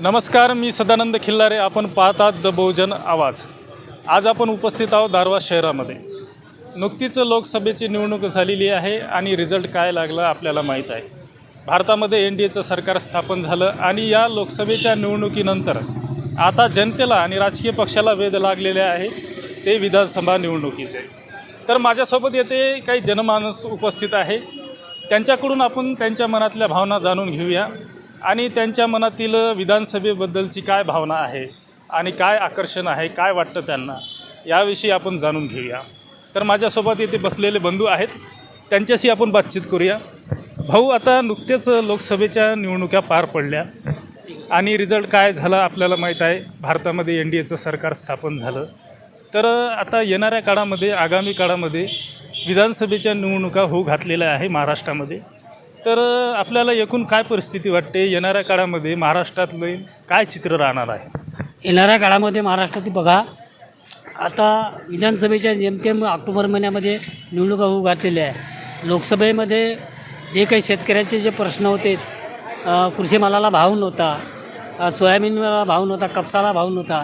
नमस्कार मी सदानंद खिल्लारे. आपण पाहतात द बहुजन आवाज. आज आपण उपस्थित आहोत दारवा शहरामध्ये. नुकतीच लोकसभेची निवडणूक झालेली आहे आणि रिझल्ट काय लागला आपल्याला माहीत आहे. भारतामध्ये एन डी एचं सरकार स्थापन झालं आणि या लोकसभेच्या निवडणुकीनंतर आता जनतेला आणि राजकीय पक्षाला वेध लागलेले आहे ते विधानसभा निवडणुकीचे. तर माझ्यासोबत येथे काही जनमानस उपस्थित आहे. त्यांच्याकडून आपण त्यांच्या मनातल्या भावना जाणून घेऊया. आणि त्यांच्या मनातील विधानसभेबद्दलची काय भावना आहे आणि काय आकर्षण आहे काय वाटतं त्यांना याविषयी आपण जाणून घेऊया. तर माझ्यासोबत येथे बसलेले बंधू आहेत. त्यांच्याशी आपण बातचीत करूया. भाऊ आता नुकतेच लोकसभेच्या निवडणुका पार पडल्या आणि रिझल्ट काय झाला आपल्याला माहीत आहे. भारतामध्ये एन डी एचं सरकार स्थापन झालं. तर आता येणाऱ्या काळामध्ये आगामी काळामध्ये विधानसभेच्या निवडणुका होऊ घातलेल्या आहे महाराष्ट्रामध्ये. तर आपल्याला एकूण काय परिस्थिती वाटते? येणाऱ्या काळामध्ये महाराष्ट्रातलं काय चित्र राहणार आहे? येणाऱ्या काळामध्ये महाराष्ट्रात बघा आता विधानसभेच्या जेमतेम ऑक्टोबर महिन्यामध्ये निवडणुका होऊ घातलेल्या आहे. लोकसभेमध्ये जे काही शेतकऱ्याचे जे प्रश्न होते अ, कृषी मालाला भाव नव्हता सोयाबीनला भाव नव्हता कपसाला भाव नव्हता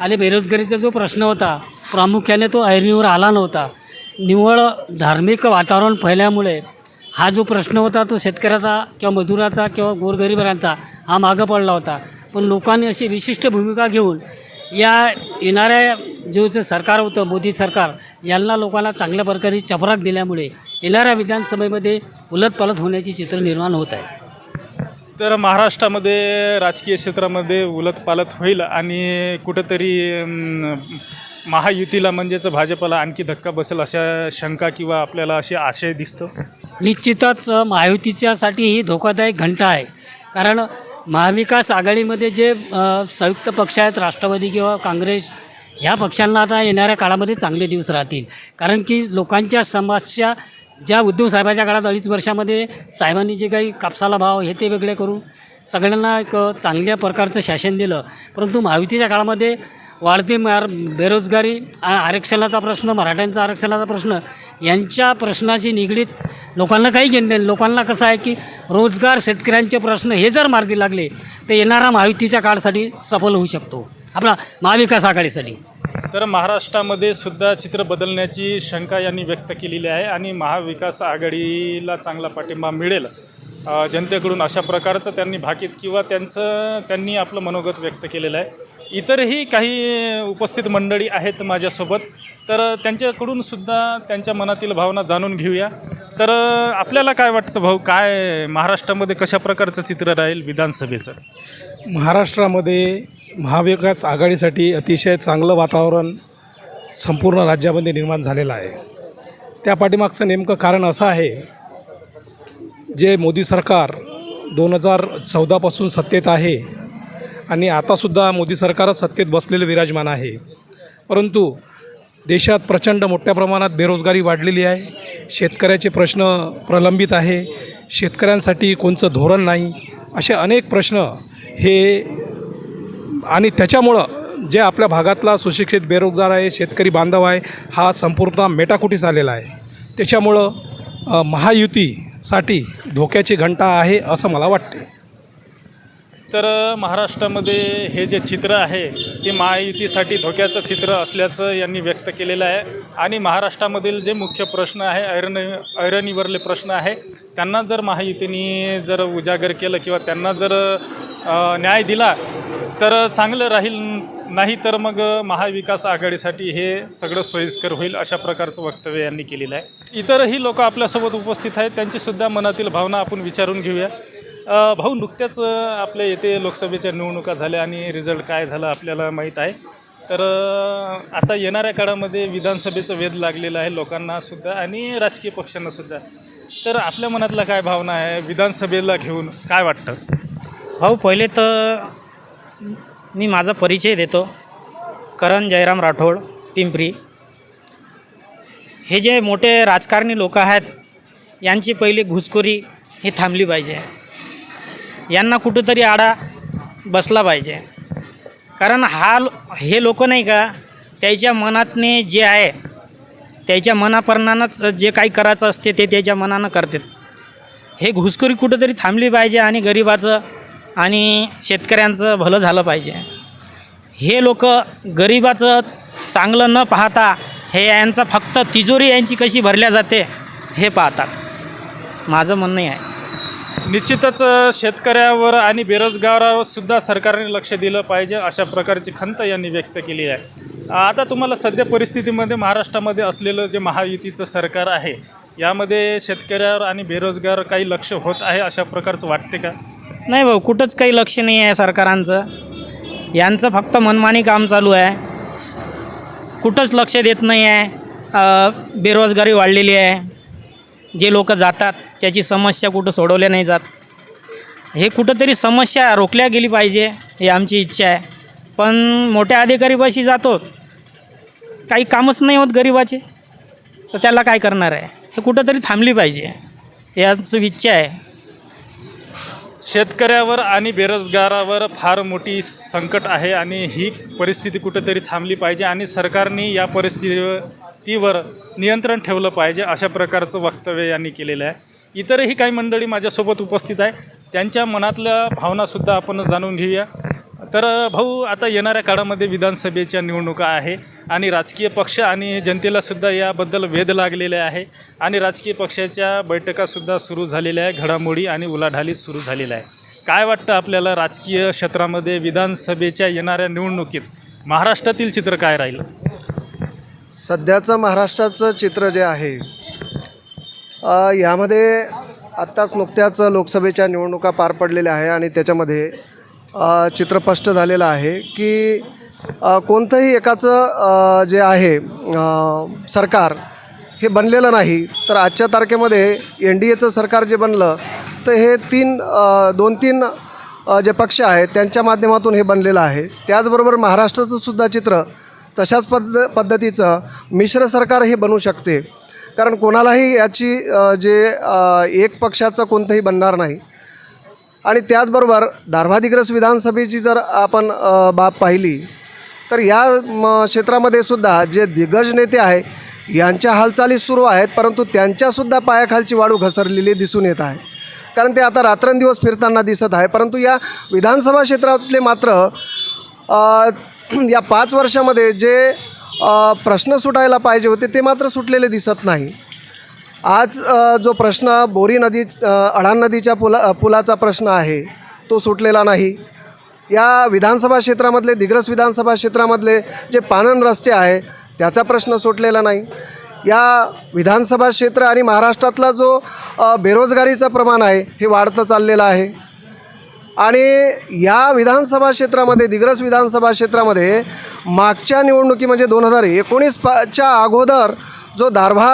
आणि बेरोजगारीचा जो प्रश्न होता प्रामुख्याने तो ऐरणीवर आला नव्हता. निव्वळ धार्मिक वातावरण फैल्यामुळे हा जो प्रश्न होता तो शेतकऱ्याचा किंवा मजुराचा किंवा गोरगरिबांचा हा मागं पडला होता. पण लोकांनी अशी विशिष्ट भूमिका घेऊन या येणाऱ्या जे जे सरकार होतं मोदी सरकार यांना लोकांना चांगल्या प्रकारे चपराक दिल्यामुळे येणाऱ्या विधानसभेमध्ये उलटपालट होण्याची चित्र निर्माण होत आहे. तर महाराष्ट्रामध्ये राजकीय क्षेत्रामध्ये उलतपालत होईल आणि कुठंतरी महायुतीला म्हणजेच भाजपला आणखी धक्का बसेल अशा शंका किंवा आपल्याला असे आशय दिसतं? निश्चितच महायुतीच्यासाठी ही धोकादायक घंटा आहे. कारण महाविकास आघाडीमध्ये जे संयुक्त पक्ष आहेत राष्ट्रवादी किंवा काँग्रेस ह्या पक्षांना आता येणाऱ्या काळामध्ये चांगले दिवस राहतील. कारण की लोकांच्या समस्या ज्या उद्धव साहेबाच्या काळात अडीच वर्षामध्ये साहेबांनी जे काही कापसाला भाव हे ते वेगळे करून सगळ्यांना एक चांगल्या प्रकारचं शासन दिलं. परंतु महायुतीच्या काळामध्ये वाढती मार बेरोजगारी आरक्षणाचा प्रश्न मराठ्यांचा आरक्षणाचा प्रश्न यांच्या प्रश्नाशी निगडीत लोकांना काही घेणं नाही लोकांना कसं आहे की रोजगार शेतकऱ्यांचे प्रश्न हे जर मार्गी लागले तर येणारा महायुतीच्या काळासाठी सफल होऊ शकतो. आपला महाविकास आघाडीसाठी. तर महाराष्ट्रामध्ये सुद्धा चित्र बदलण्याची शंका यांनी व्यक्त केलेली आहे आणि महाविकास आघाडीला चांगला पाठिंबा मिळेल. जनतेकडून अशा प्रकारचं त्यांनी भाकीत किंवा त्यांचं त्यांनी आपलं मनोगत व्यक्त केलेलं आहे. इतरही काही उपस्थित मंडळी आहेत माझ्यासोबत. तर त्यांच्याकडून सुद्धा त्यांच्या मनातील भावना जाणून घेऊया. तर आपल्याला काय वाटतं भाऊ? काय महाराष्ट्रामध्ये कशा प्रकारचं चित्र राहील विधानसभेचं? महाराष्ट्रामध्ये महाविकास आघाडीसाठी अतिशय चांगलं वातावरण संपूर्ण राज्यामध्ये निर्माण झालेलं आहे. त्या पाठीमागचं नेमकं कारण असं आहे जे मोदी सरकार दोन हजार चौदापासून सत्तेत आहे आणि आतासुद्धा मोदी सरकारच सत्तेत बसलेलं विराजमान आहे. परंतु देशात प्रचंड मोठ्या प्रमाणात बेरोजगारी वाढलेली आहे. शेतकऱ्याचे प्रश्न प्रलंबित आहे. शेतकऱ्यांसाठी कोणचं धोरण नाही. असे अनेक प्रश्न हे आणि त्याच्यामुळं जे आपल्या भागातला सुशिक्षित बेरोजगार आहे शेतकरी बांधव आहे हा संपूर्ण मेटाकुटीस आलेला आहे. त्याच्यामुळं महायुती साठी धोक्याची घंटा आहे असं मला वाटते. तर महाराष्ट्रामध्ये हे जे चित्र आहे ते महायुतीसाठी धोक्याचं चित्र असल्याचं यांनी व्यक्त केलेलं आहे. आणि महाराष्ट्रामधील जे मुख्य प्रश्न आहे ऐरण ऐरणीवरले प्रश्न आहे त्यांना जर महायुतीने जर उजागर केलं किंवा त्यांना जर न्याय दिला तर चांगलं राहील नाही तर मग महाविकास आघाडीसाठी हे सगळं सोयीस्कर होईल अशा प्रकारचं वक्तव्य यांनी केलेलं आहे. इतरही लोक आपल्यासोबत उपस्थित आहेत त्यांचीसुद्धा मनातील भावना आपण विचारून घेऊया. भाऊ नुकत्याच आपल्या येथे लोकसभेच्या निवडणुका झाल्या आणि रिझल्ट काय झाला आपल्याला माहीत आहे. तर आता येणाऱ्या काळामध्ये विधानसभेचं वेध लागलेलं आहे लोकांनासुद्धा आणि राजकीय पक्षांनासुद्धा तर आपल्या मनातला काय भावना आहे? विधानसभेला घेऊन काय वाटतं? भाऊ पहिले तर मी माझा परिचय देतो. करण जयराम राठोड पिंपरी. हे जे मोठे राजकारणी लोक आहेत यांची पहिली घुसखोरी ही थांबली पाहिजे. यांना कुठंतरी आडा बसला पाहिजे. कारण हा लो- हे लोक नाही का त्याच्या मनातने जे आहे त्याच्या मनाप्रमाणेच जे काही करायचं असते ते त्याच्या मनानं करतात. हे घुसखोरी कुठंतरी थांबली पाहिजे आणि गरिबाचं आणि शेतकऱ्यांचं भलं झालं पाहिजे. हे लोक गरिबाचं चांगलं न पाहता हे यांचं फक्त तिजोरी यांची कशी भरल्या जाते हे पाहतात. माझं म्हणणं आहे. निश्चितच शेतकऱ्यावर आणि बेरोजगारावर सुद्धा सरकारने लक्ष दिलं पाहिजे अशा प्रकारची खंत यांनी व्यक्त केली आहे. आता तुम्हाला सध्या परिस्थितीमध्ये महाराष्ट्रामध्ये असलेलं जे महायुतीचं सरकार आहे यामध्ये शेतकऱ्यावर आणि बेरोजगार काही लक्ष होत आहे अशा प्रकारचं वाटते का? नाही भाऊ कुठंच काही लक्ष नाही आहे सरकारांचं. यांचं फक्त मनमानी काम चालू आहे. कुठंच लक्ष देत नाही आहे. बेरोजगारी वाढलेली आहे. जे लोक जातात त्याची समस्या कुठं सोडवल्या नाही जात. हे कुठंतरी समस्या रोखल्या गेली पाहिजे हे आमची इच्छा आहे. पण मोठ्या अधिकारीपाशी जातो काही कामच नाही होत गरिबाचे. तर त्याला काय करणार आहे? हे कुठंतरी थांबली पाहिजे. याचं इच्छा आहे. शेतकऱ्यावर आणि बेरोजगारावर फार मोठी संकट आहे आणि ही परिस्थिती कुठेतरी थांबली पाहिजे आणि सरकारने या परिस्थितीवर नियंत्रण ठेवलं पाहिजे अशा प्रकारचं वक्तव्य यांनी केलेलं आहे. इतरही काही मंडळी माझ्यासोबत उपस्थित आहे त्यांच्या मनातल्या भावनासुद्धा आपण जाणून घेऊया. तर भाऊ आता येणाऱ्या काळामध्ये विधानसभेच्या निवडणुका आहे आणि राजकीय पक्ष आणि जनतेलासुद्धा याबद्दल वेध लागलेले आहे आणि राजकीय पक्षाच्या बैठकासुद्धा सुरू झालेल्या आहे घडामोडी आणि उलाढाली सुरू झालेल्या आहे. काय वाटतं आपल्याला राजकीय क्षेत्रामध्ये विधानसभेच्या येणाऱ्या निवडणुकीत महाराष्ट्रातील चित्र काय राहील? सध्याचं महाराष्ट्राचं चित्र जे आहे यामध्ये आत्ताच नुकत्याच लोकसभेच्या निवडणुका पार पडलेल्या आहे आणि त्याच्यामध्ये चित्र स्पष्ट झालेलं आहे की कोणतंही एकाचं जे आहे सरकार हे बनलेलं नाही तर आजच्या तारखेमध्ये एन डी एचं सरकार जे बनलं तर हे तीन दोन तीन जे पक्ष आहेत त्यांच्या माध्यमातून हे बनलेलं आहे. त्याचबरोबर महाराष्ट्राचं सुद्धा चित्र तशाच पद्ध पद्धतीचं मिश्र सरकार हे बनू शकते. कारण कोणालाही याची जे एक पक्षाचं कोणतंही बनणार नाही. आणि त्याचबरोबर दारव्हादिग्रस विधानसभेची जर आपण बाब पाहिली तर या म, क्षेत्रामध्ये सुद्धा जे दिग्गज नेते आहे यांच्या हालचाली सुरू आहेत परंतु त्यांच्यासुद्धा पायाखालची वाळू घसरलेली दिसून येत आहे. कारण ते आता रात्रंदिवस फिरताना दिसत आहे. परंतु या विधानसभा क्षेत्रातले मात्र या पाच वर्षामध्ये जे प्रश्न सुटायला पाहिजे होते ते मात्र सुटलेले दिसत नाही. आज जो प्रश्न बोरी नदी अडाण नदीच्या पुला पुलाचा प्रश्न आहे तो सुटलेला नाही. या विधानसभा क्षेत्रामधले दिग्रस विधानसभा क्षेत्रामधले जे पानन रस्ते आहे त्याचा प्रश्न सुटलेला नाही. या विधानसभा क्षेत्र आणि महाराष्ट्रातला जो बेरोजगारीचं प्रमाण आहे हे वाढतं चाललेलं आहे. आणि या विधानसभा क्षेत्रामध्ये दिग्रस विधानसभा क्षेत्रामध्ये मागच्या निवडणुकी म्हणजे दोन हजार एकोणीसच्या अगोदर जो दारभा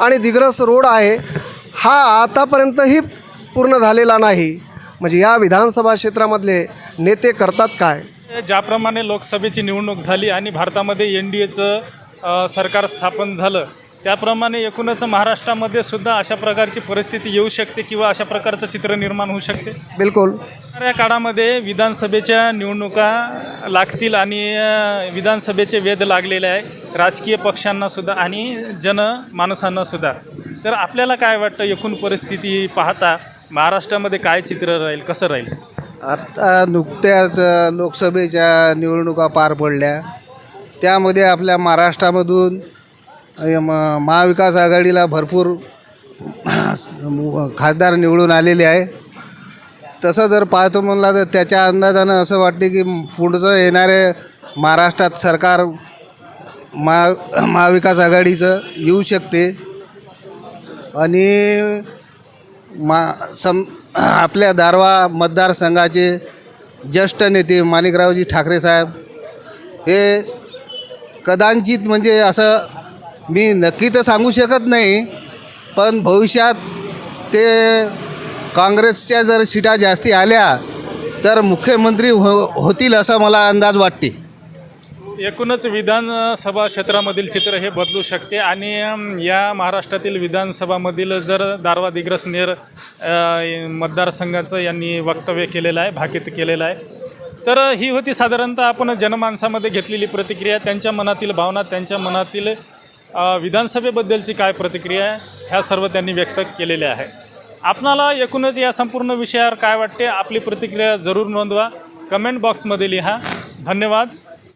आणि दिग्रस रोड आहे हा आतापर्यंतही पूर्ण झालेला नाही. म्हणजे या विधानसभा क्षेत्रामधले नेते करतात काय? ज्याप्रमाणे लोकसभेची निवडणूक झाली आणि भारतामध्ये एन डी एचं सरकार स्थापन झालं त्याप्रमाणे एकूणच महाराष्ट्रामध्ये सुद्धा अशा प्रकारची परिस्थिती येऊ शकते किंवा अशा प्रकारचं चित्र निर्माण होऊ शकते? बिलकुल. या काळामध्ये विधानसभेच्या निवडणुका लागतील आणि विधानसभेचे वेध लागलेले आहे. राजकीय पक्षांना सुद्धा आणि जनमानसांना सुद्धा. तर आपल्याला काय वाटतं एकूण परिस्थिती पाहता महाराष्ट्रामध्ये काय चित्र राहील कसं राहील? आत्ता नुकत्याच लोकसभेच्या निवडणुका पार पडल्या. त्यामध्ये आपल्या महाराष्ट्रामधून म- महाविकास आघाडीला भरपूर खासदार निवडून आलेले आहे. तसं जर पाहतो म्हणला तर त्याच्या अंदाजानं असं वाटते की पुढचं येणारे महाराष्ट्रात सरकार महा महाविकास आघाडीचं येऊ शकते. आणि मा सम आपल्या दारवा मतदारसंघाचे ज्येष्ठ नेते माणिकरावजी ठाकरे साहेब हे कदाचित म्हणजे असं मी नक्की तर सांगू शकत नाही पण भविष्यात ते काँग्रेसच्या जर सीटा जास्ती आल्या तर मुख्यमंत्री हो होतील असा मला अंदाज वाटते. एकूणच विधानसभा क्षेत्रामधील चित्र हे बदलू शकते आणि या महाराष्ट्रातील विधानसभामधील जर दारवा दिग्रस नेर मतदारसंघाचं यांनी वक्तव्य केलेलं आहे भाकीत केलेलं आहे तर ही होती साधारणतः आपण जनमानसामध्ये घेतलेली प्रतिक्रिया. त्यांच्या मनातील भावना त्यांच्या मनातील विधानसभेबद्दलची काय प्रतिक्रिया आहे ह्या सर्व त्यांनी व्यक्त केलेल्या आहे. आपणाला एकूणच या संपूर्ण विषयावर काय वाटते आपली प्रतिक्रिया जरूर नोंदवा. कमेंट बॉक्समध्ये लिहा. धन्यवाद.